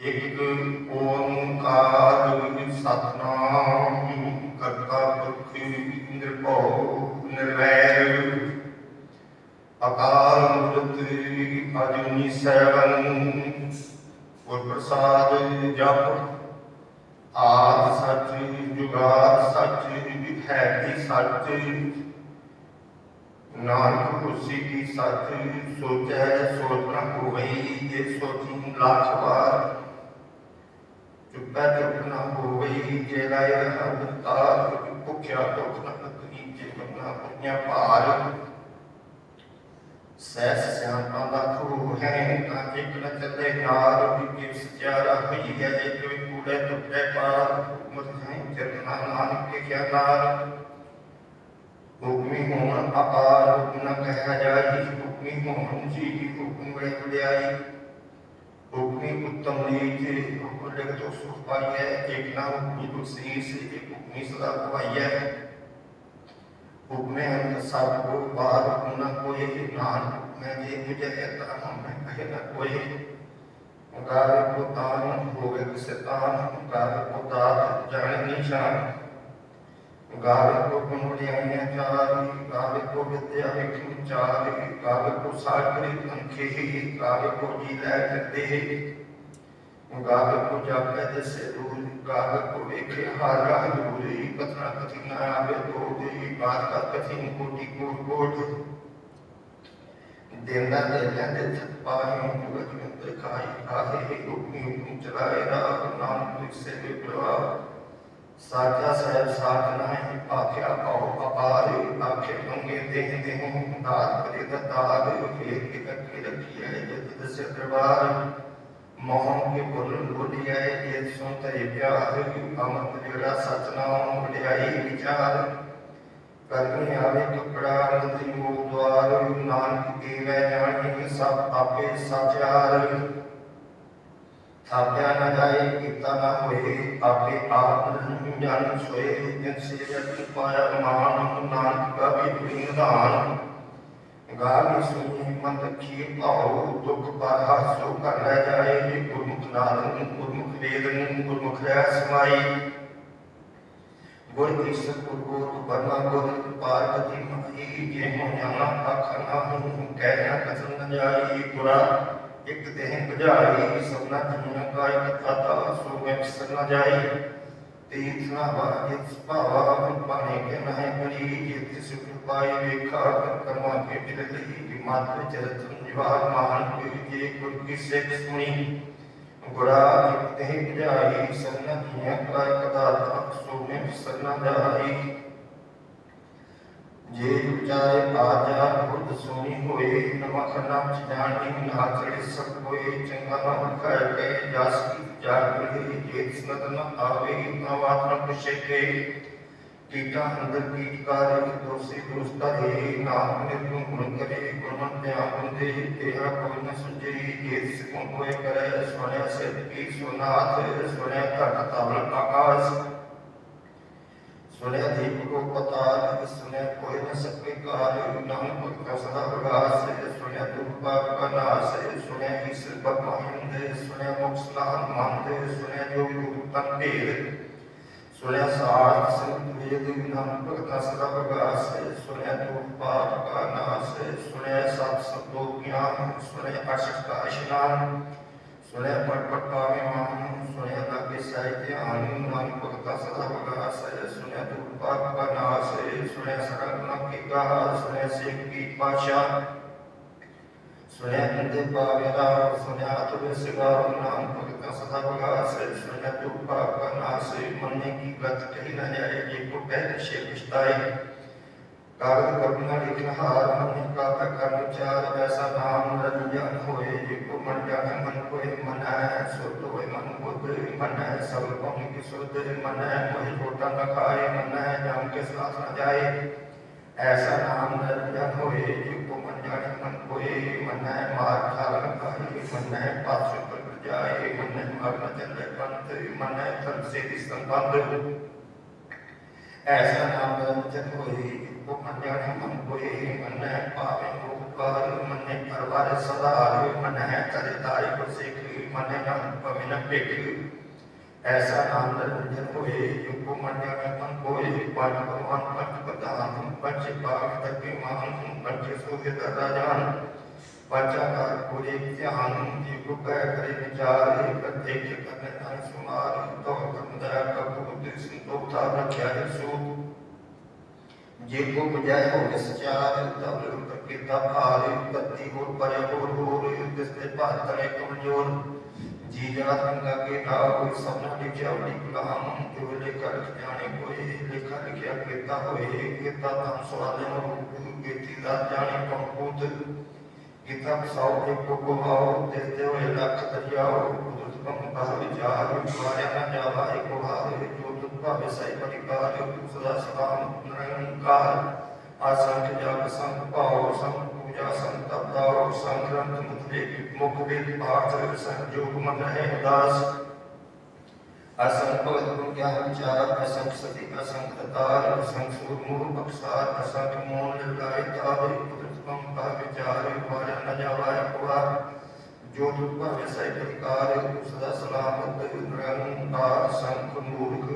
ਇੱਕ ਓੰਕਾਰ ਸਤਨਾਮ ਕਰਤਾ ਪੁਰਖ ਨਿਰਭਉ ਨਿਰਵੈਰ। ਅਕਾਲ ਮੂਰਤ ਅਜੂਨੀ ਸੈਵਨ। ਗੁਰ ਪ੍ਰਸਾਦ ਜਪ। ਆਦ ਸੱਚ ਜੁਗਾਦ ਸੱਚ ਹੈ ਕੀ ਸੱਚ। ਨਾਨਕ ਹੁਸੀ ਕੀ ਸੱਚ, ਸੋਚੈ ਸੋਚ ਨ ਹੋਵਈ ਜੇ ਸੋਚੀ ਲੱਖ ਵਾਰ। ਚੁੱਪੈ ਚੁੱਪ ਨ ਹੋਵਈ ਜੇ ਰਾਇ ਹਰਤਾਰ ਭੁਖਿਆ ਦੁਖ ਨ ਕਰੀ, ਜੇ ਬੰਨਾ ਪੁੰਨਿਆ ਭਾਰ ਸੈਸ ਸਿਆਪਾਂ ਦਾ ਖੂਹ ਹੈ, ਤਾਂ ਇੱਕ ਨ ਚੱਲੇ ਨਾਰ ਵੀ ਕਿ ਸਚਾਰਾ ਹੋਈ ਹੈ, ਜੇ ਕੋਈ ਕੂੜੇ ਟੁੱਟੇ ਪਾਰ ਮੁਤ ਹੈ ਚਰਨਾ ਨਾਨਕ ਕੇ ਕਿਆ ਨਾਰ ਹੁਕਮੀ ਹੋਣ ਅਪਾਰ ਹੁਕਮ ਨ ਕਹਿਆ ਜਾਈ, ਹੁਕਮੀ ਹੋਣ ਜੀ, ਹੁਕਮ ਵੇ ਵਡਿਆਈ। ਹੁਕਮੀ ਉੱਤਮ ਨੀਚ ਹੁਕਮ ਲਿਖ ਤੋ ਸੁਖ ਪਾਈਐ ਇੱਕ ਨਾ ਹੁਕਮੀ ਤੁ ਸੀਸ ਇੱਕ ਹੁਕਮੀ ਸਦਾ ਭਵਾਈਐ ਹੁਕਮੇ ਅੰਤ ਸਭ ਕੋ ਬਾਹਰ ਹੁਕਮ ਨ ਕੋਈ ਨਾਨ ਮੈਂ ਜੇ ਮੁਝੇ ਤਾ ਹਮ ਮੈਂ ਕਹੇ ਨ ਕੋਈ ਗਾਵੇ ਕੋ ਤਾਨ ਹੋਵੇ ਕਿਸੇ ਤਾਨ ਗਾਵੇ ਕੋ ਦਾਤ ਜਾਣੇ ਨਿਸ਼ਾਨ ਗਾਵੇ ਕੋ ਗੁਣਵੜਿਆਈਆਂ ਚਾਰੀ ਗਾਵੇ ਕੋ ਵਿਦਿਆ ਵੇਖੀ ਚਾਰੀ ਗਾਵੇ ਕੋ ਸਾਗਰੀ ਅੰਖੇ ਗਾਵੇ ਕੋ ਜੀ ਲੈ ਫਿਰਦੇ ਗਾਵੇ ਕੋ ਜਾਪੇ ਦਸੇ ਦੂਰ ਗਾਵੇ ਕੋ ਵੇਖੇ ਹਰ ਰਾਹ ਦੂਰੀ ਕਥਨਾ ਕਥੀ ਨਾ ਆਵੇ ਦੋ ਦੀ ਬਾਤ ਕਾ ਕਥੀ ਕੋਟੀ ਕੋਟ ਕੋਟ। ਦੇਂਦਾ ਦੇ ਜਾਂਦੇ ਥਪਾਹੀ ਜੁਗਤ ਨੂੰ ਦਿਖਾਈ, ਆਹੇ ਹੁਕਮੀ ਹੁਕਮ ਚਲਾਏ ਰਾਹ, ਨਾਮ ਲਿਖੇ ਦੇ ਪ੍ਰਵਾਹ। ਸਾਚਾ ਸਾਹਿਬ ਸਾਚ ਨਹੀਂ ਆਖਿਆ ਪਾਉ ਅਪਾਰੇ, ਆਖੇ ਮੰਗੇ ਦੇਹ ਦੇਹ ਦਾਤ ਕਰੇ ਦਤਾਰ ਫੇਰ ਕੇ ਕੱਕੇ ਰੱਖੀਏ ਜਦ ਦਸੇ ਦਰਬਾਰ। ਮੋਹਨ ਕੇ ਬੋਲਣ ਬੋਲੀਏ ਇਹ ਸੁਣ ਤੇ ਪਿਆਰ ਅਮਤ ਜਿਹੜਾ ਸਚ ਨਾਮ ਵਡਿਆਈ ਵਿਚਾਰ। ਕਰਨੀ ਆਵੇ ਟੁਕੜਾ ਨਦੀ ਮੂਲ ਦਵਾਰ ਨਾਨਕ ਦੇਵੈ ਜਾਣੀ ਸਭ ਆਪੇ ਸਚਿਆਰ ਥਾਪਿਆ ਨਾ ਜਾਏ, ਕੀਤਾ ਨਾ ਹੋਏ, ਆਪੇ ਆਪ ਨਹੀਂ ਜਾਣ ਸੋਏ। ਜਿਨ ਸੇ ਜਗ ਪਾਇਆ ਮਾਨ, ਨਾਨਕ ਕਾ ਵੀ ਨਿਧਾਨ। ਗਾਲੀ ਸੁਣੀ, ਮੰਦ ਕੀ ਭਾਉ, ਦੁਖ ਪਾਹਾ ਸੋ ਕਰ ਲੈ ਜਾਏ ਜੇ ਗੁਰਮੁਖ ਨਾਦਨ ਗੁਰਮੁਖ ਵੇਦਨ ਗੁਰਮੁਖ ਰਹਿ ਸਮਾਈ। ਗੁਰ ਇਸ ਗੁਰ ਗੁਰ ਬਰਮਾ ਗੁਰ ਪਾਰਵਤੀ ਮਾਈ ਜੇ ਹੋ ਜਾਣਾ ਅੱਖ ਨਾ ਹੂੰ ਕਹਿ ਨਾ ਕਸਮ ਨ ਜਾਈ ਗੁਰਾ। ਇੱਕ ਦੇਹ ਬੁਝਾਈ ਸਭਨਾ ਜੀਵਨ ਕਾ ਇੱਕ ਤਾਤਾ ਸੋ ਮੈਂ ਸਰਨਾ ਜਾਈ ਤੀਰਥ ਨਾ ਬਾਗਿਤ ਭਾਵਾ ਪਾਣੇ ਕੇ ਨਹਿ ਕਰੀ ਜਿਤ ਸੁਖ ਪਾਈ ਵੇਖਾ ਕਰਮਾ ਕੇ ਮਿਲ ਲਈ ਮਾਤਰ ਚਰਤ ਨਿਵਾਰ ਮਾਨ ਕੋਈ ਜੇ ਗੁਰ ਕੀ ਸਿੱਖ ਸੁਣੀ ਗੁਰਾ ਇੱਕ ਦੇਹ ਬੁਝਾਈ ਸਰਨਾ ਜੀਵਨ ਕਾ ਇੱਕ ਤਾਤਾ ਸੋ ਮੈਂ ਸਰਨਾ ਜਾਈ ਜੇ ਵਿਚਾਰੇ ਆਜਾ ਬੁੱਧ ਸੋਣੀ ਹੋਏ, ਨਮਕ ਨਾਮ ਚ ਜਾਣੀ ਨਾ ਚੜੇ ਸਭ ਕੋਏ, ਚੰਗਾ ਨਾ ਖਾਏ ਕੇ ਜਸ ਕੀ ਜਾਗ ਰਹੀ ਜੇ ਸਨਤ ਨ ਆਵੇ ਨਾ ਬਾਤ ਨ ਪੁੱਛੇ ਕੇ। ਕੀਟਾ ਅੰਦਰ ਕੀਟ ਕਾਰੇ, ਦੋਸੀ ਦੋਸਤਾ ਹੈ ਨਾਮ ਨਿਰਗੁਣ ਗੁਣ ਕਰੇ ਗੁਣ ਧਿਆਨ ਬੰਦੇ ਤੇਰਾ ਕੋਈ ਨ ਸੁਝੇ, ਜੇ ਤਿਸ ਕੋ ਕੋਏ ਕਰੇ ਸੋਨਿਆ ਸੇ ਕੀ ਸੁਨਾਥ ਸੋਨਿਆ ਘਟ ਤਵਲ ਆਕਾਸ਼। ਸੁਣਿਆ ਦੀਪ ਕੋ ਪਤਾਲ ਸੁਣਿਆ ਕੋਈ ਨ ਸਕੇ ਕਾਲ ਨਾਮ ਭਗਤ ਸਦਾ ਪ੍ਰਗਾਸ ਸੁਣਿਆ ਦੁਖ ਪਾਪ ਕਾ ਨਾਸ ਸੁਣਿਆ ਇਸ ਬਰਮਹਿੰਦ ਸੁਣਿਆ ਮੁਕਤ ਨਾਮ ਮੰਦ ਸੁਣਿਆ ਜੋ ਰੂਪ ਤਨ ਭੇਦ। ਸੁਣਿਆ ਸਾਧ ਸੰਤ ਵੇਦ ਨਾਮ ਭਗਤ ਸਦਾ ਪ੍ਰਗਾਸ ਸੁਣਿਆ ਦੁਖ ਪਾਪ ਕਾ ਨਾਸ ਸੁਣਿਆ ਸਤ ਸਤੋ ਗਿਆਨ, ਸੁਣਿਆ ਅਸ਼ਟ ਕਾ ਇਸ਼ਨਾਨ ਸੁਣਿਆ ਪਟ ਪਟ ਪਾਵੇ ਮਾਨ ਸੁਣਿਆ ਲਾਗੇ ਸਾਹਿਤ ਆਨੰਦ ਮਨ ਭਗਤਾ ਸਦਾ ਬਗਾ ਸਹਿ ਸੁਣਿਆ ਦੁਖ ਪਾਪ ਕਾ ਨਾਸ ਸੁਣਿਆ ਸਕਲ ਗੁਣ ਕੀ ਗਾ ਸੁਣਿਆ ਸਿੱਖ ਕੀ ਪਾਸ਼ਾ ਸੁਣਿਆ ਅੰਦੇ ਪਾਵੇ ਰਾ ਸੁਣਿਆ ਤੁਮ ਸਿਗਾ ਨਾਮ ਭਗਤਾ ਸਦਾ ਬਗਾ ਸਹਿ ਸੁਣਿਆ ਦੁਖ ਪਾਪ ਕਾ ਕਾਗਦ ਕਰਨਾ ਲਿਖਨ ਹਾਰ ਮਨ ਕਾ ਕਰਨ ਚਾਰ ਐਸਾ ਨਾਮ ਰੰਜਨ ਹੋਏ ਜੇ ਮਨ ਜਾਣੇ ਮਨ ਕੋਏ ਮਨ ਹੈ ਸੁਧ ਹੋਏ ਮਨ ਬੁੱਧ ਮਨ ਹੈ ਸਭ ਕੌਮ ਕੀ ਸੁਧ ਮਨ ਹੈ ਕੋਈ ਛੋਟਾ ਨਾ ਖਾਏ ਮਨ ਹੈ ਜਾਮ ਕੇ ਸਾਥ ਨਾ ਜਾਏ। ਐਸਾ ਨਾਮ ਰੰਜਨ ਹੋਏ ਜੇ ਮਨ ਜਾਣੇ ਮਨ ਕੋਏ ਮਨ ਹੈ ਮਾਰ ਖਾਲ ਕਾਹੀ ਮਨ ਹੈ ਪਾਛ ਪਰ ਜਾਏ, ਮਨ ਹੈ ਮਗਨ ਚੱਲੇ ਪੰਥ, ਮਨ ਹੈ ਧਰਮ ਸੇ ਸੰਬੰਧ। ਐਸਾ ਨਾਮ ਰੰਜਨ ਹੋਏ ਉਹ ਮਨ ਜਾਣੇ ਮਨ ਕੋਏ ਮਨ ਹੈ ਪਾਵੇ ਉਪਕਾਰ ਮਨ ਹੈ ਪਰਵਾਰ ਸਦਾ ਮਨ ਹੈ ਕਰੇ ਤਾਰੀ ਕੋ ਸਿੱਖ ਮਨੇ ਨਾ ਪਵੇ ਨਾ ਭੇਖ ਐਸਾ ਨਾਮ ਨਿਰੰਜਨ ਹੋਏ ਜੋ ਕੋ ਮੰਨਿਆ ਮੈਂ ਤਨ ਕੋਏ ਪੰਜ ਭਗਵਾਨ ਪੰਜ ਪ੍ਰਧਾਨ ਪੰਜ ਪਾਕ ਤਕੇ ਮਹਾਨ ਪੰਜ ਸੋਹਿ ਰਾਜਾਨ ਪੰਚਾਕਾਰ ਪੂਰੇ ਧਿਆਨ ਜੀ ਕੋ ਕਹਿ ਕਰੇ ਵਿਚਾਰ ਇੱਕ ਜੇ ਕੋ ਬਜਾਏ ਹੋ ਵਿਸਚਾਰ ਤਬ ਲੋਕ ਕੀਤਾ ਭਾਰੇ ਕੱਤੀ ਹੋਰ ਪਰੇ ਹੋਰ ਹੋਰ ਤਿਸ ਤੇ ਭਾਤਰੇ ਕਮਜ਼ੋਰ। ਜੀ ਜਗਤ ਗੰਗਾ ਕੇ ਨਾਮ ਕੋਈ ਸਭਨਾ ਲਿਖਿਆ ਬੜੀ ਕਲਾਮ ਜੋ ਲੇਖਾ ਜਾਣੇ ਕੋਈ ਲੇਖਾ ਲਿਖਿਆ ਕੀਤਾ ਹੋਏ ਕੀਤਾ ਤਾਂ ਸਵਾਲੇ ਰੂਪ ਕੀਤੀ ਦਾ ਜਾਣੇ ਕੰਪੂਤ ਕੀਤਾ। ਬਸਾਓ ਦੇ ਕੋ ਕੋ ਆਓ ਤੇ ਤੇ ਹੋਏ ਲੱਖ ਦਰਿਆਓ ਕੁਦਰਤ ਕਮ ਕਾ ਵਿਚਾਰ ਮਾਰਿਆ ਨਾ ਜਾਵਾ ਏਕੋ ਹਾਰੇ ਜੋ ਤੁਧ ਭਾਵੇ ਸਹਿ ਪਰਿਕਾਰ ਤੂੰ ਸਦਾ ਸਲਾਮ ਨਿਰੰਕਾਰ ਆਸੰਖ ਜਪ ਸੰਗ ਭਾਉ ਸੰਗ ਪੂਜਾ ਸੰਗ ਤਪਦਾਉ ਸੰਗ ਗ੍ਰੰਥ ਮੁਤਲੇ ਮੁਖ ਵੇਦ ਪਾਠ ਸੰਜੋਗ ਮਨ ਹੈ ਉਦਾਸ ਅਸੰਖ ਭਗਤ ਗੁਣ ਗਿਆਨ ਵਿਚਾਰ ਅਸੰਖ ਸਤੀ ਅਸੰਖ ਤਤਾਰ ਅਸੰਖ ਸੂਰ ਮੂਰ ਬਖਸਾਰ ਅਸੰਖ ਮੋਨ ਲਗਾਏ ਤਾਰੇ ਕੁਦਰਤ ਕਮ ਕਾ ਵਿਚਾਰ ਵਾਰਿਆ ਨ ਜਾਵਾ ਕੁਵਾਰ ਜੋ ਦੁਖ ਭਾਵੇ ਸਹਿ ਪ੍ਰਕਾਰ ਤੂੰ ਸਦਾ ਸਲਾਮਤ ਨਿਰੰਕਾਰ ਸੰਖ ਮੂਰਖ ਅਨ ਘੋਰ ਸੰਖ ਚੋਰ ਰਾਮ ਘੋਰ ਅਸੰਖ ਕਰ ਜਾਏ ਢੋੜ ਅਸੰਖ ਵਟ ਤਿਆ ਕਮਾਏ ਸੰਖ ਪਾਪੀ ਪਾਪ ਕਰ ਜਾਏ ਜੇ ਸੰਖ ਕੂੜਿਆ ਰੂੜੇ ਫਿਰਾਏ ਸੰਖ ਲੈ ਸਿਮਾਨ ਪਾਪ ਕਾਏ ਅਸੰਖ ਨਿਤ ਸੇ ਕਰੇ ਭਾਰ ਨਾਮ ਕੀਤ ਕਹੇ ਵਿਚਾਰ ਵਾਰਾ ਨ ਜਾਵਾ ਕੁਵਾਰ ਜੋ ਤੁਧ ਭਾਵੇ ਸਹਿ ਪ੍ਰਕਾਰ ਤੂੰ ਸਦਾ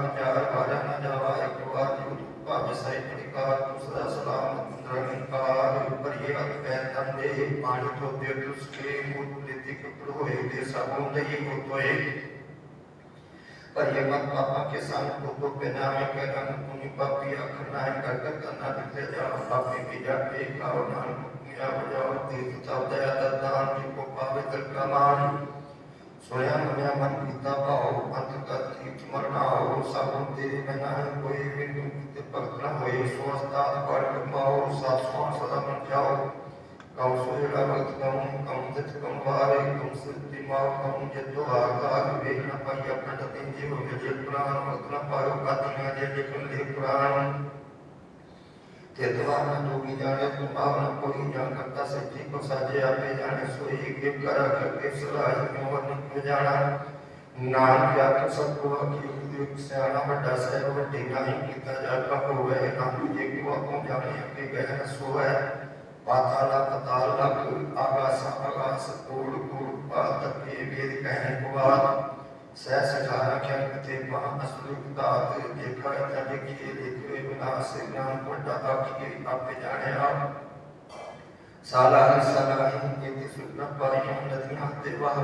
ਵਿਚਾਰ ਵਾਰਾ ਨਾ ਜਾਵਾ ਇੱਕ ਵਾਰ ਜੋ ਭਾਵੇਂ ਸਹਿ ਪ੍ਰਕਾਰ ਤੂੰ ਸਦਾ ਸਲਾਮ ਨਿਰੰਕਾਰ ਪਰਿਏ ਅਤ ਪੈ ਤਨ ਦੇ ਪਾਣੀ ਤੋਂ ਦੇ ਤੁਸ ਕੇ ਮੂਤ ਲਿਤੀ ਕਪੜ ਹੋਏ ਦੇ ਸਭੋਂ ਲਈ ਹੋ ਤੋਏ ਪਰਿਏ ਮਤ ਪਾਪਾ ਕੇ ਸੰਗ ਕੋ ਕੋ ਬਿਨਾ ਮੈਂ ਕਹਿ ਰੰਗ ਪੁਨੀ ਪਾਪੀ ਅੱਖ ਨਾਇ ਕਰ ਕਰ ਕਰਨਾ ਦਿੱਤੇ ਜਾ ਪਾਪੀ ਵੀ ਜਾ ਕੇ ਕਾਉ ਨਾਲ ਮੁਕਿਆ ਬਜਾਓ ਤੇ ਤਬ ਦਇਆ ਦਦਾਨ ਜੀ ਕੋ ਪਾਵੇ ਤਰ ਕਮਾਨ। ਸੋਇਆ ਮੰਨਿਆ ਮਨ ਕੀਤਾ ਭਾਉ ਅੰਤ ਕਰ ਤੀਰਥ ਮਰਨਾਉ ਸਭ ਤੇਰੇ ਬਿਨਾ ਕੋਈ ਵੀ ਤੇ ਭਗਤ ਨਾ ਹੋਏ। ਸੋ ਅਸਤਾਤ ਪੜ ਕਮਾਉ ਸਾਸਵਾਂ ਸਦਾ ਮਨ ਜਾਓ। ਕਉ ਸੋਇੜਾ ਭਗਤ ਕਉ ਕਉ ਤਿਤ ਕਉ ਵਾਰੇ ਕਉ ਸਿੱਧੀ ਮਾਉ ਕਉ ਜਦੋ ਆਕਾਰ ਵੇਖ ਨਾ ਪਾਈ ਆਪਣਾ ਤਤੇ ਜੀ ਹੋ ਗਏ ਜੇ ਪੁਰਾਣ ਭਗਤ ਨਾ ਪਾਇਓ ਕਤ ਨਾ ਜੇ ਲਿਖਣ ਦੇ ਪੁਰਾਣ। ਤੇ ਦਵਾਨਾ ਜੋਗੀ ਜਾਣੇ, ਤੂੰ ਭਾਵਨਾ ਕੋਈ ਜਾਂ ਕਰਤਾ, ਸੱਚੀ ਕੋ ਸਾਜੇ ਆਪੇ ਜਾਣੇ, ਸੋਈ ਕਿ ਨਾਮ ਜਾਤ ਸਭ ਕੀ ਇੱਕ ਸਿਆਣਾ ਵੱਡਾ ਸਹਿਬ, ਵੱਡੀ ਨਹੀਂ ਕੀਤਾ ਜਾ ਹੋਵੇ ਨਾਮ ਜੇ ਕਿ ਆਪੋ ਜਾਣੇ, ਅੱਗੇ ਗਏ ਨ ਸੋਏ ਪਾਤਾਲਾ ਪਤਾਲ ਲਖ ਆਗਾਸ ਆਗਾਸ ਕੋੜ ਕੋੜ ਪਾਲ ਤੱਕੇ ਵੇਦ ਕਹਿਣ ਕੁਵਾਰ ਸਹਿ ਸਜਾ ਰੱਖਿਆ ਕਿਤੇ ਮਹਾ ਅਸਲੂਕ ਦਾਤ ਦੇਖਾ ਤਾਂ ਦੇਖੀਏ ਦੇਖੇ ਵਿਨਾਸ਼ ਨਾਮ ਵੱਡਾ ਆਖੀਏ ਆਪੇ ਜਾਣਿਆ ਸਾਲਾ ਸਾਲਾ ਹੀ ਤੇ ਸੁਣਾ ਪਾਈਆਂ ਨਦੀਆਂ ਤੇ ਵਾਹ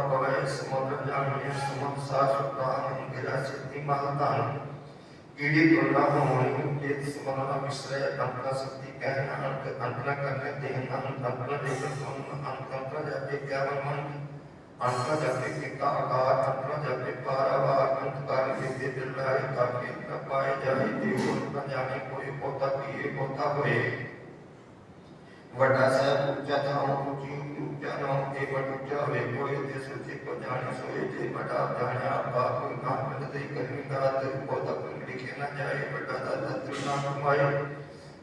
ਪਵੇ ਸਮੁੰਦਰ ਜਾਣੀਏ ਸਮੁੰਦਰ ਸਾਸੁਤਾਨ ਗਿਰਾ ਸਿੱਧੀ ਮਹਤਾਨ ਕੀੜੀ ਤੁਲਨਾ ਹੋਣੀ ਤੇ ਸਮਨਾ ਮਿਸਰੇ ਅੰਤਰਾ ਸ਼ਕਤੀ ਕਹਿਣਾ ਅੰਤ ਅੰਤਰਾ ਕਰਨੇ ਤੇ ਅੰਤ ਅੰਤਰਾ ਦੇ ਸੁਣ ਅੰਤ ਅੰਤਰਾ ਜਾਪੇ ਕਿਆ ਮਨ ਅੰਤਰਾ ਜਾਪੇ ਕਿਤਾ ਆਕਾਰ ਅੰਤਰਾ ਜਾਪੇ ਪਾਰਾਵਾਰ ਅੰਤ ਕਰ ਕੇ ਦਿਲ ਲਾਏ ਤਾਂ ਕਿ ਨ ਪਾਏ ਜਾਏ ਤੇ ਉਹ ਨ ਜਾਣੇ ਕੋਈ ਪੋਤਾ ਕੀਏ ਪੋਤਾ ਹੋਏ ਵੱਡਾ ਸਾਹਿਬ ਉੱਚਾ ਥਾਂ ਉੱਚੀ ਉੱਚਾ ਨਾਮ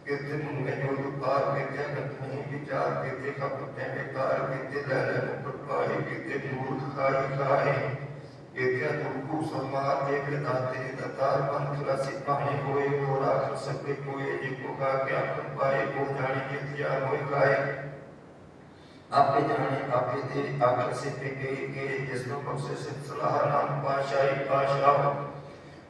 ਤੇ ਵੱਡ ਉੱਚਾ ਹੋਵੇ ਕੋਈ ਤੇ ਸੁਚੀ ਕੋ ਜਾਣੇ ਸੋਏ ਤੇ ਵੱਡਾ ਜਾਣਿਆ ਬਾਪ ਨਾਮ ਬਦਦੇ ਕਰਮੀ ਦਾ ਤੇ ਬਹੁਤਾ ਕੋਈ ਲਿਖੇ ਨਾ ਜਾਏ ਵੱਡਾ ਦਾਦਾ ਤ੍ਰਿਨਾ ਕਮਾਏ ਕਿਤੇ ਮੁੰਗੇ ਜੋ ਪਾਰ ਕਿਤੇ ਨਹੀਂ ਵਿਚਾਰ ਕਿਤੇ ਖਪ ਤੇ ਵਿਕਾਰ ਕਿਤੇ ਲੈ ਲੈ ਮੁਕਤ ਪਾਏ ਕਿਤੇ ਮੂਰਖ ਖਾਈ ਖਾਏ ਕਿਤੇ ਤੁਮਕੂ ਸਮਾਰ ਦੇ ਬਿਦਾਤੇ ਦਤਾਰ ਪੰਥ ਰਸੀ ਪਾਣੀ ਹੋਏ ਹੋ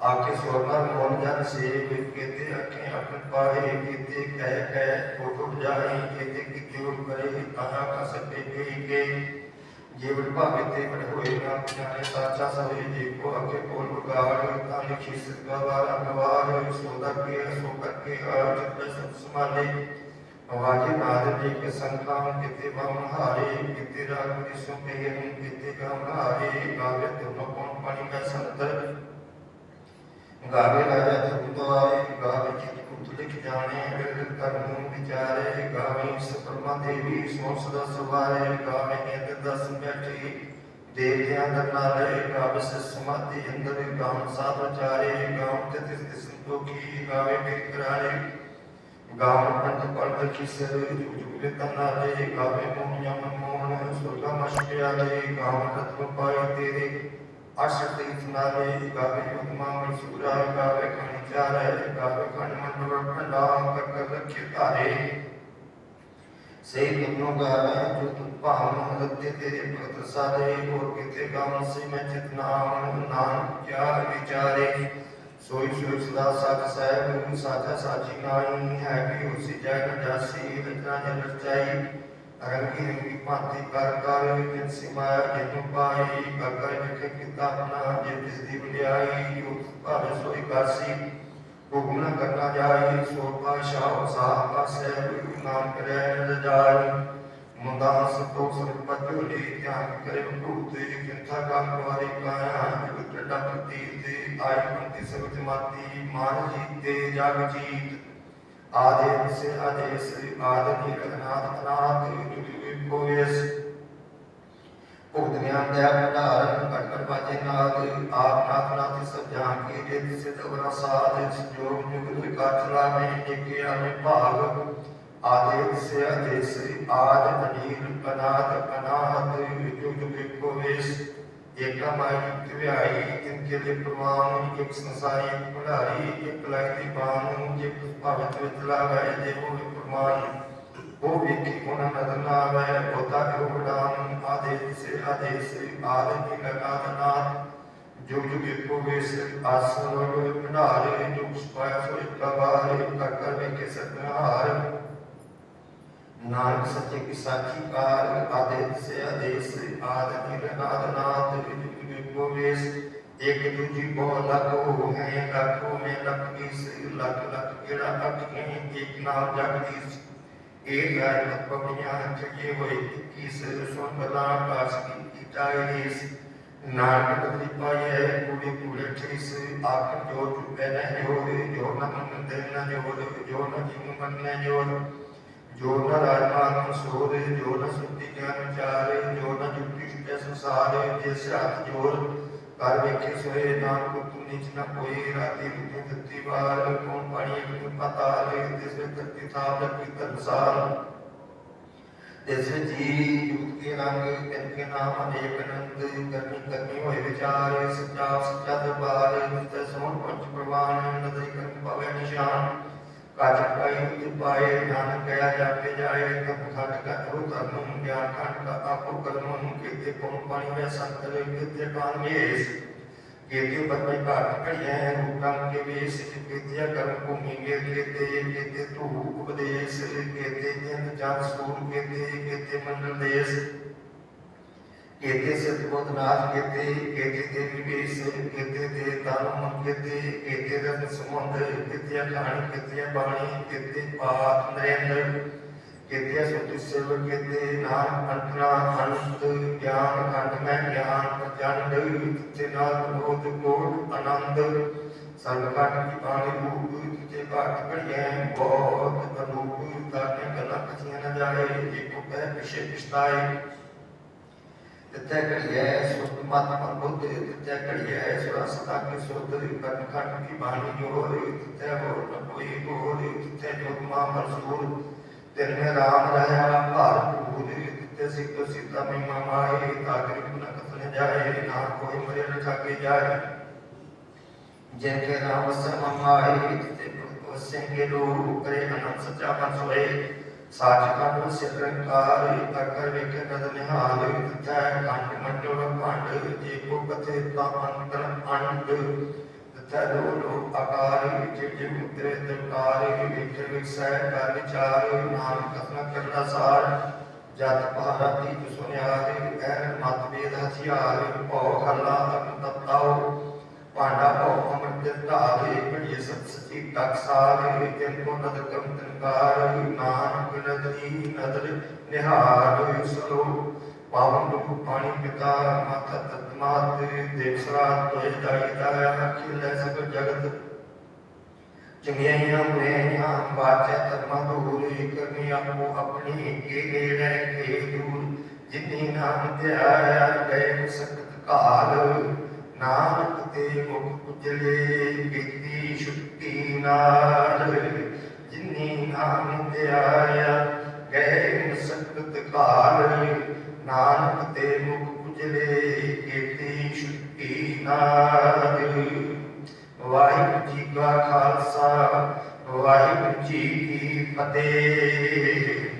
ਮੁਰ ਭਗ ਮੁਰ ਪ੍ਰਵਾਨ ਅਮਰ ਖੁਸ਼ੀ ਸੇ ਮੁਰ ਨਿਸ਼ਾਨ ਮੁਰ ਕਰਮ ਮੁਰ ਫਰਮਾਨ ਮੁਰ ਮੁਲਾ ਕੇ ਨਾ ਜਾਏ ਆਪ ਖੜੇ ਲਗਾਈ ਆਖੇ ਵੇਦ ਪਾਠ ਕਰਾਂ ਆਖੇ ਪੜੀ ਕਰੇ ਖਿਆਨ ਆਖੇ ਪਰਮੇ ਆਖੇ ਆਖੇ ਕੋ ਕਿਤੇ ਗੋਬਿੰਦ ਆਖੇ ਮਿਸਰਾ ਕਿਸੇ ਆਖੇ ਕਿਤੇ ਕਿਤੇ ਬੁੱਧ ਆਖੇ ਦਾਨ ਆਖੇ ਦੇ ਆਕੇ ਸੋਨਾ ਮੋਨ ਜਨ ਸੇਵ ਕੀਤੇ ਅੱਖੇ ਆਪਨ ਪਾਏ ਕੀਤੇ ਕਹਿ ਕਹਿ ਟੁੱਟ ਟੁੱਟ ਜਾਏ ਕੀਤੇ ਕਿਤੇ ਉਰ ਕਰੇ ਕਹਾ ਕਸ ਕੇ ਗਈ ਕੇ ਜੀਵਨ ਭਾਗੇ ਤੇ ਬੜ ਹੋਏ ਨਾ ਜਾਣੇ ਸਾਚਾ ਸਵੇ ਜੀ ਕੋ ਅੱਗੇ ਕੋਲ ਉਗਾੜ ਤਾਂ ਲਿਖੀ ਸਿੱਧਾ ਵਾਰ ਅਨਵਾਰ ਸੋਦਾ ਕੇ ਸੋ ਕਰਕੇ ਆ ਜਿਤ ਸਤ ਸਮਾਲੇ ਵਾਜੇ ਨਾਦ ਜੀ ਕੇ ਸੰਖਾਂ ਕਿਤੇ ਬਾਵਨ ਹਾਰੇ ਕਿਤੇ ਰਾਗ ਦੀ ਸੁਪੇ ਕਿਤੇ ਗਾਵਨ ਹਾਰੇ ਗਾਵੇ ਤੁਮ ਕੋਣ ਪਾਣੀ ਕਾ ਸੰਤਰ ਗਾਵੇ ਰਾਜਾ ਤਪੁਤਵਾਰੇ ਗਾਵੇ ਚਿਤ ਕੁਤ ਲਿਖ ਜਾਣੇ ਬਿਰਦ ਕਰਮ ਵਿਚਾਰੇ, ਗਾਵੇ ਸਪਰਮਾ ਦੇਵੀ, ਸੋ ਸਦਾ ਸਵਾਰੇ, ਗਾਵੇ ਨਿਤ ਦਸ ਬੈਠੀ ਦੇਵਿਆਂ ਦਾ ਨਾਲੇ, ਗਾਵੇ ਸਿ ਸਮਾਧੀ ਅੰਦਰ ਗਾਮ ਸਾਧ ਵਿਚਾਰੇ ਗਾਮ ਤੇ ਤਿਸ ਤਿਸ ਸੰਤੋਖੀ, ਗਾਵੇ ਬਿਰ ਕਰਾਰੇ ਗਾਮ ਪੰਜ ਪਰਦ ਕਿਸਰ ਜੁਗਲੇ ਤਨਾਲੇ ਗਾਵੇ ਮੋਹ ਯਮ ਮੋਹਨ ਸੁਰਗਾ ਮਸ਼ਕਿਆਲੇ ਗਾਮ ਰਤਨ ਪਾਈ ਤੇਰੇ ਅਸ਼ਰ ਤੀਰਥ ਨਾਲੇ ਗਾਵੇ ਉਤਮਾ ਮਨਸੂਰਾ ਗਾਵੇ ਖਣੀ ਚਾਰੇ, ਗਾਵੇ ਖਣ ਮੰਡਲ ਭੰਡਾ ਕਰ ਕਰ ਰੱਖੇ ਧਾਰੇ। ਸੇ ਤੁਮਨੋ ਗਾਵੇ, ਜੋ ਤੁਮ ਭਾਵ ਰੱਤੇ ਤੇਰੇ ਭਗਤ ਸਾਦੇ ਹੋਰ ਕਿਤੇ ਗਾਵਨ ਸੇ, ਮੈਂ ਚਿਤਨਾਵਨ ਨਾਨਕ ਕਿਆ ਵਿਚਾਰੇ। ਸੋਈ ਸੋਈ ਸਦਾ ਸਤ ਸਹਿਬ ਸਾਚਾ ਸਾਚੀ ਨਾਈ ਹੈ ਕਿ ਉਸੇ ਜੈ ਨ ਜਾਸੀ, ਰਚਨਾ ਜਨ ਰਚਾਈ ਰੰਗੀ ਰੰਗੀ ਭਾਂਤੀ ਕਰ ਕਰ ਜਿਨ ਸਿਮਾਇਆ ਜਿਨ ਪਾਈ ਕਰ ਕਰ ਵਿਖੇ ਕੀਤਾ ਆਪਣਾ ਜੇ ਤਿਸ ਦੀ ਵਡਿਆਈ ਜੋ ਭਾਵੇਂ ਸੋਈ ਕਾਸੀ ਹੁਕਮ ਨ ਕਰਨਾ ਜਾਈ ਸੋ ਪਾਸ਼ਾ ਸਾਹ ਪਾਸੇ ਨਾਮ ਕਰੇ ਨ ਜਾਈ ਮੁੰਦਾ ਸਤੋ ਸਰਬ ਪਤੁਲੀ, ਧਿਆਨ ਕਰੇ ਭੂਤੇ ਕਿੰਥਾ ਕੰਮ ਵਾਰੀ ਕਾਇਆ, ਜੁਗ ਡੱਕ ਤੀ ਤੇ ਆਈ ਬੰਤੀ ਸਬਤ ਮਾਤੀ ਮਾਨ ਜੀਤੇ ਜਗ ਜੀਤ। ਆਦੇ ਸੇ ਆਦੇਸ ਆਦਿ ਅਨਾਥ ਅਨਾਥ ਜੁਗ ਕੋਇਸ ਭੁਗਤ ਗਿਆਨ ਦਇਆ ਭੰਡਾਰਨ ਕਟ ਕਟ ਬਾਜੇ ਨਾਦ ਆਪ ਨਾਥ ਨਾਥ ਸਭ ਜਾਣ ਕੇ ਜਿਤ ਸਿਧ ਵਰਾ ਸਾਧ, ਸੰਜੋਗ ਜੁਗ ਦੁਇ ਕਾ ਚਲਾਵੇ ਏਕੇ ਆਨੇ ਭਾਗ ਆਦੇ ਸੇ ਆਦੇਸ ਆਦ ਅਨੀਲ ਅਨਾਥ ਅਨਾਹਤ ਜੁਗ ਜੁਗ ਇੱਕੋ ਵੇਸ ਏਕਾ ਮਾਈ ਧਿਆਈ ਤਿਨ ਕੇ ਦੇ ਪ੍ਰਵਾਨ ਇੱਕ ਸੰਸਾਰੀ ਇੱਕ ਭੰਡਾਰੀ ਇੱਕ ਲਾਇ ਦੀ ਬਾਣ ਜੇ ਭਾਵਤ ਵਿੱਚ ਲਾਵੇ ਜੇ ਉਹ ਪ੍ਰਮਾਨ ਉਹ ਵੇਖੀ ਗੁਣ ਨਦਰ ਨਾ ਆਵੇ ਹੋਤਾ ਜੋ ਵਡਾਨ ਆਦੇਸ ਸੇ ਆਦੇਸ ਆਦਿ ਕੀ ਲਗਾਤ ਨਾਥ ਜੁਗ ਜੁਗ ਇੱਕੋ ਵੇਸ ਆਸਨ ਲੋਇ ਭੰਡਾਰੇ ਜੁਗ ਸਪਾਇ ਸੋ ਇੱਕ ਬਾਰੇ ਕਰ ਕਰ ਵੇਖੇ ਸਤਨਾਰ ਨਾਨਕ ਸੱਚੇ ਕੀ ਸਾਖੀ ਕਾਰ ਆਦੇਸ ਸੇ ਆਦੇਸ ਆਦਿ ਕੀ ਲਗਾਤ ਨਾਥ ਜੁਗ ਜੁਗ ਇੱਕੋ ਵੇਸ ਇੱਕ ਦੂਜੀ ਬਹੁ ਲੱਖ ਹੋ ਹੈ ਲੱਖੋ ਮੈਂ ਲੱਖ ਕੀ ਸੇ ਲੱਖ ਲੱਖ ਕਿਹੜਾ ਅੱਖ ਨਹੀਂ ਇੱਕ ਨਾਮ ਜਗਦੀਸ਼ ਇਹ ਗਾਇ ਪਪੀਆਂ ਚੱਕੇ ਹੋਏ ਕਿਸ ਸੁਣ ਬਲਾ ਪਾਸ ਕੀ ਕੀਟਾਏ ਇਸ ਨਾਨਕ ਦੀ ਪਾਏ ਕੁੜੀ ਕੁੜੇ ਠਿਸ ਆਖ ਜੋ ਚੁਪੇ ਨਾ ਜੋੜ ਜੋ ਨ ਮਨ ਦੇ ਨਾ ਜੋੜ ਜੋ ਨ ਜੀਵ ਮਨ ਨਾ ਜੋੜ ਜੋ ਨ ਰਾਜਮਾਨ ਸੋਧ ਜੋ ਨ ਸੁੱਤੀ ਗਿਆਨ ਵਿਚਾਰੇ ਜੋ ਨ ਜੁਗਤੀ ਸਿੱਧੇ ਸੰਸਾਰ ਜਿਸ ਹੱਥ ਜੋੜ ਕਰ ਵੇਖੇ ਸੋਏ ਨਾਨਕ, ਤੂੰ ਨੀਚ ਨ ਕੋਈ ਰਾਤੀ ਰੁੱਤੀ ਦਿੱਤੀ ਵਾਰ ਕੌਣ ਪਾਣੀ ਇੱਕ ਪਤਾ ਲੈ ਤਿਸ ਵਿੱਚ ਧਰਤੀ ਥਾਪ ਜਪੀ ਧਰਸਾਰ ਤਿਸ ਵਿੱਚ ਜੀ ਜੁਗਤ ਕੇ ਰੰਗ ਕਿਨ ਕੇ ਨਾਮ ਅਨੇਕ ਅਨੰਦ ਕਰਨੀ ਕਰਨੀ ਹੋਏ ਵਿਚਾਰ, ਸੱਚਾ ਸੱਚਾ ਦਰਬਾਰ ਜਿਤੇ ਸੋਹਣ ਪੰਚ ਪ੍ਰਵਾਨ, ਨਦਰੀ ਕਰਨ ਪਵੇ ਨਿਸ਼ਾਨ। ਕਾਜ ਕਾਈ ਉਤੇ ਪਾਏ ਨਾਨਕ ਗਿਆ ਜਾਪੇ ਜਾਏ, ਤਪ ਖਟ ਕਾ ਰੋ ਗਿਆਨ ਖੰਡ ਕਾ ਆਪੋ ਕਰਮ ਕੀਤੇ ਕੋਣ ਪਾਣੀ ਵੇ ਸੰਤ ਰੇ ਕਿਤੇ ਕਾਨ ਮੇਸ ਕੀਤੇ ਪਤਨੀ ਘਾਟ ਘੜੀਐ ਰੂਪਾਂ ਕੇ ਵੇਸ ਕੀਤੇ ਕਰਮ ਭੂਮੀ ਕੀਤੇ ਕੀਤੇ ਤੂ ਉਪਦੇਸ਼, ਕੀਤੇ ਜਿੰਦ ਜਨ ਸੂਰ ਕੀਤੇ ਕੀਤੇ ਮੰਡਲ ਦੇਸ। ਕੀਤੇ ਸਿਧ ਬੋਧਨਾਥ ਕੀਤੇ ਕੀਤੇ ਦੇਵੀ ਵੇਸ ਕੀਤੇ ਦੇ ਤਨ ਮਨ ਕੀਤੇ ਕੀਤੇ ਰਤ ਸਮੁੰਦ ਕੀਤੇ ਕਹਾਣੀ ਕੀਤੇ ਬਾਣੀ, ਕੀਤੇ ਪਾਤ ਨਰੇਂਦਰ ਕੀਤੇ ਸੁਤ ਸੇਵ, ਕੀਤੇ ਨਾਮ ਅੰਤਨਾ ਅੰਤ ਗਿਆਨ ਖੰਡ ਮੈਂ ਗਿਆਨ, ਪ੍ਰਚੰਡ ਕੀਤੇ ਨਾਲ ਬੋਧ ਕੋਟ ਆਨੰਦ ਸੰਗਠ ਕੀ ਬਾਣੀ ਰੂਪ ਕੀਤੇ ਘਾਟ ਘੜੀਐ, ਬਹੁਤ ਅਨੂਪ ਤਾਕੇ ਕਲਾ ਕਥੀਆਂ ਨ ਜਾਏ ਏਕੋ ਕਹਿ ਪਿਛੇ ਪਿਛਤਾਏ ਤਿੱਥੇ ਘੜੀਐ ਸੁਧ ਮਤ ਪਰ ਬੁੱਧ ਤਿੱਥੇ ਘੜੀਐ ਸੁਰਾ ਸਦਾ ਕੀ ਸੁਧ ਕਰਨ ਖੰਡ ਕੀ ਬਾਣੀ ਜੋਰ ਤਿੱਥੇ ਹੋਰ ਨ ਕੋਈ ਹੋਰ ਤਿੱਥੇ ਜੋਗ ਮਾ ਮਰਸੂਰ ਤਿਨ ਮੇ ਰਾਮ ਰਹਾ ਭਾਰ ਭੂਰ ਤਿੱਥੇ ਸਿੱਖ ਸੀਤਾ ਮਹਿਮਾ ਮਾਏ ਤਾਗਰ ਗੁਣ ਕਥਨ ਜਾਏ, ਨਾ ਕੋਈ ਮਰੇ ਨ ਠਾਕੇ ਜਾਏ। ਜਿਨ ਕੇ ਨਾਮ ਵਸੈ ਮਮਾਏ ਤਿੱਥੇ ਭਗਤ ਵਸੈ ਕੇ ਲੋ ਕਰੇ ਅਨੰਦ ਸੱਚਾ ਮਨ ਸੋਏ ਸਾਚ ਕੰਡ ਸਿਰੰਕਾਰ ਕਰ ਕਰ ਵੇਖੇ ਨਦ ਨਿਹਾਲ ਤਿੱਥੈ ਕੰਡ ਮੰਡਲ ਭੰਡ, ਜੇ ਕੋ ਕਥੇ ਤਾ ਅੰਤਰ ਅੰਡ ਤਥਾ ਲੋ ਆਕਾਰਿ ਜਿਵ ਜਿਵ ਮੁਦਰੇ ਦਰਕਾਰਿ ਵਿਚ ਵਿਸੈ ਕਰ ਵਿਚਾਰ। ਨਾਮ ਕਥਨਾ ਕਰਨਾ ਸਾਰ, ਜਤ ਭਾਰਤੀ ਸੁਨਿਆਰੇ, ਐਨ ਮਤ ਵੇਦ ਹਥਿਆਰ। ਭਉ ਹੱਲਾ ਤਨ ਤਤਾਉ ਪਾਂਡਾ ਭਉ ਅੰਮ੍ਰਿਤ ਧਾਰੇ ਬੜੀ ਸਤ ਸਚੀ ਟਕਸਾਰੇ ਤਿਨ ਕੋ ਨਦ ਕਮ ਤਨਕਾਰ ਨਾਨਕ ਨਦਰੀ ਨਦਰ ਨਿਹਾਰ ਸਲੋ ਪਾਵਨ ਰੂਪ ਪਾਣੀ ਪਿਤਾ, ਮਾਤਾ ਤਤ ਮਾਤ ਦੇਵ ਸਰਾਤ ਤੋਇ ਦਾਈ ਦਾਇਆ ਅਖਿਲ ਸਭ ਜਗਤ। ਚੰਗਿਆਈਆਂ ਬੁਰਾਈਆਂ ਬਾਚਾ ਧਰਮਾਂ ਦੂਰੇ ਕਰਨੀ ਆਪੋ ਆਪਣੀ ਕੇ ਨੇੜੇ ਕੇ ਦੂਰ। ਜਿਨੀ ਨਾਮ ਧਿਆਇਆ ਗਏ ਸਕਤ ਕਾਲ ਨਾਨਕ ਤੇ ਮੁਖ ਉਜਲੇ ਕੀਤੀ ਸ਼ੁਕਤੀ ਨਾਲ ਜਿਨੀ ਨਾਮ ਧਿਆਇਆ ਗਏ ਸਕਤ ਕਾਲ ਨਾਨਕ ਤੇ ਮੁਖ ਉਜਲੇ ਕੀਤੀ ਸ਼ੁਕਤੀ ਨਾਲ। ਵਾਹਿਗੁਰੂ ਜੀ ਕਾ ਖਾਲਸਾ, ਵਾਹਿਗੁਰੂ ਜੀ ਕੀ ਫਤਿਹ।